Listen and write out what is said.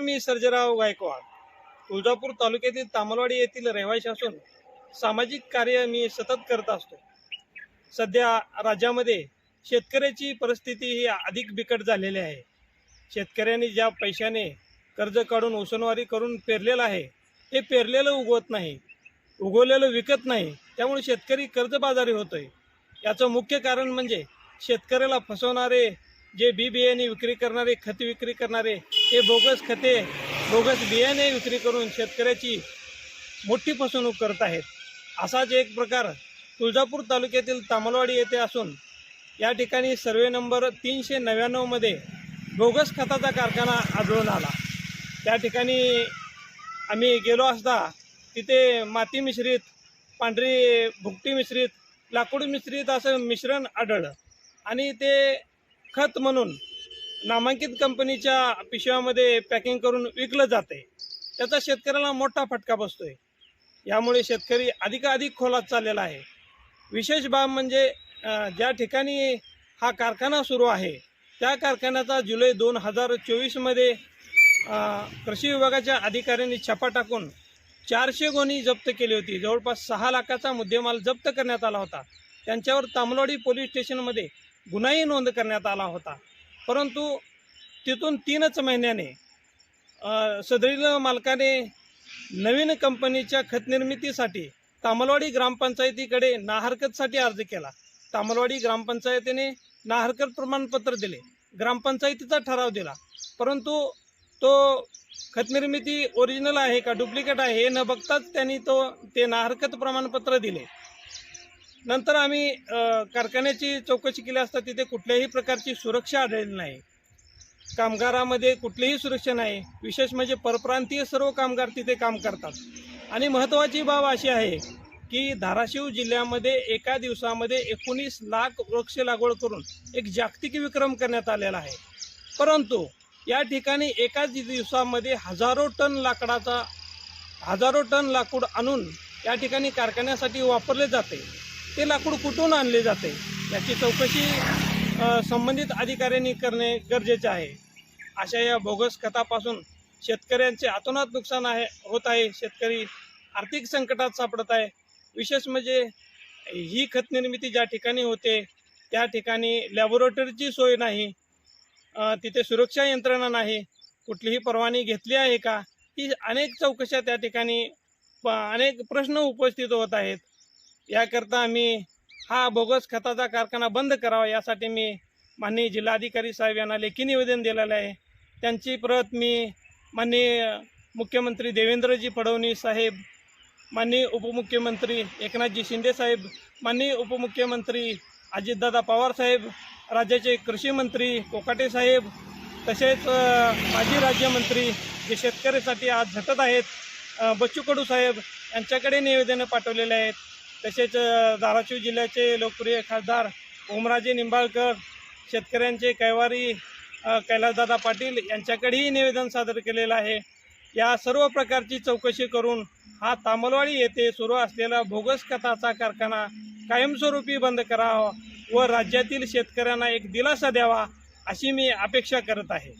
मी सर्जराव गायकवाड. तुळजापूर तालुक्यातील तामलवाडी येथील रहिवासी असून सामाजिक कार्य मी सतत करत असतो. सध्या राज्यामध्ये शेतकऱ्याची परिस्थिती ही अधिक बिकट झालेली आहे. शेतकऱ्यांनी ज्या पैशाने कर्ज काढून उसनवारी करून पेरलेलं आहे हे पेरलेलं उगवत नाही उगवलेलं विकत नाही त्यामुळे शेतकरी कर्जबाजारी होतोय. याचं मुख्य कारण म्हणजे शेतकऱ्याला फसवणारे जे बी बियाणे विक्री करणारे खत विक्री करणारे हे बोगस खते बोगस बियाणे विक्री करून शेतकऱ्याची मोठी फसवणूक करत आहेत. असाच एक प्रकार तुळजापूर तालुक्यातील तामलवाडी येथे असून या ठिकाणी सर्वे नंबर तीनशे नव्याण्णवमध्ये बोगस खताचा कारखाना आढळून आला. त्या ठिकाणी आम्ही गेलो असता तिथे माती मिश्रित पांढरी भुकटी मिश्रित लाकूड मिश्रित असं मिश्रण आढळलं. आणि ते खत म्हणून नामांकित कंपनीच्या पिशव्यामध्ये पॅकिंग करून विकलं जाते त्याचा शेतकऱ्याला मोठा फटका बसतोय. यामुळे शेतकरी अधिकाधिक खोलात चाललेला आहे. विशेष बाब म्हणजे ज्या ठिकाणी हा कारखाना सुरू आहे त्या कारखान्याचा जुलै दोन हजार चोवीसमध्ये कृषी विभागाच्या अधिकाऱ्यांनी छापा टाकून चारशे गोणी जप्त केली होती. जवळपास सहा लाखाचा मुद्देमाल जप्त करण्यात आला होता. त्यांच्यावर तामलवाडी पोलीस स्टेशनमध्ये गुन्हाही नोंद करण्यात आला होता. परंतु तिथून तीनच महिन्याने सदरील मालकाने नवीन कंपनीच्या खत निर्मितीसाठी तामलवाडी ग्रामपंचायतीकडे नाहरकतसाठी अर्ज केला. तामलवाडी ग्रामपंचायतीने नाहरकत प्रमाणपत्र दिले. ग्रामपंचायतीचा ठराव दिला. परंतु तो खतनिर्मिती ओरिजिनल आहे का डुप्लिकेट आहे हे न बघताच त्यांनी तो ते नाहरकत प्रमाणपत्र दिले. नंतर आम्ही कारखान्याची चौकशी केली असता तिथे कुठल्याही प्रकारची सुरक्षा आढळली नाही. कामगारामध्ये कुठलीही सुरक्षा नाही. विशेष म्हणजे परप्रांतीय सर्व कामगार तिथे काम करतात. आणि महत्त्वाची बाब अशी आहे की धाराशिव जिल्ह्यामध्ये एका दिवसामध्ये एकोणीस लाख वृक्ष लागवड करून एक जागतिक विक्रम करण्यात आलेला आहे. परंतु या ठिकाणी एकाच दिवसामध्ये हजारो टन लाकडाचा हजारो टन लाकूड आणून या ठिकाणी कारखान्यासाठी वापरले जाते. ते लाकूड कुठून आणले जाते? याची चौकशी संबंधित अधिकाऱ्यांनी करणे गरजेचे आहे. अशा या बोगस खतापासून शेतकऱ्यांचे अतोनात नुकसान आहे होत आहे. शेतकरी आर्थिक संकटात सापडत आहे. विशेष म्हणजे ही खत निर्मिती ज्या ठिकाणी होते त्या ठिकाणी लॅबोरेटरीची सोय नाही. तिथे सुरक्षा यंत्रणा नाही. कुठलीही परवानगी घेतली आहे का? ही अनेक चौकशा त्या ठिकाणी प- अनेक प्रश्न उपस्थित होत आहेत. याकरता आम्ही हा बोगस खताचा कारखाना बंद करावा यासाठी मी माननीय जिल्हाधिकारी साहेब यांना लेखी निवेदन दिलेलं आहे. त्यांची प्रत मी माननीय मुख्यमंत्री देवेंद्रजी फडणवीस साहेब माननीय उपमुख्यमंत्री एकनाथजी शिंदे साहेब माननीय उपमुख्यमंत्री अजितदादा पवार साहेब राज्याचे कृषी मंत्री कोकाटे साहेब तसेच माजी राज्यमंत्री जे शेतकऱ्यासाठी आज झटत आहेत बच्चू कडू साहेब यांच्याकडे निवेदनं पाठवलेले आहेत. तसेच धाराशिव जिल्ह्याचे लोकप्रिय खासदार ओमराजे निंबाळकर शेतकऱ्यांचे कैवारी कैलासदादा पाटील यांच्याकडेही निवेदन सादर केलेलं आहे. या सर्व प्रकारची चौकशी करून हा तामलवाडी येथे सुरू असलेला बोगस खताचा कारखाना कायमस्वरूपी बंद करावा व राज्यातील शेतकऱ्यांना एक दिलासा द्यावा अशी मी अपेक्षा करत आहे.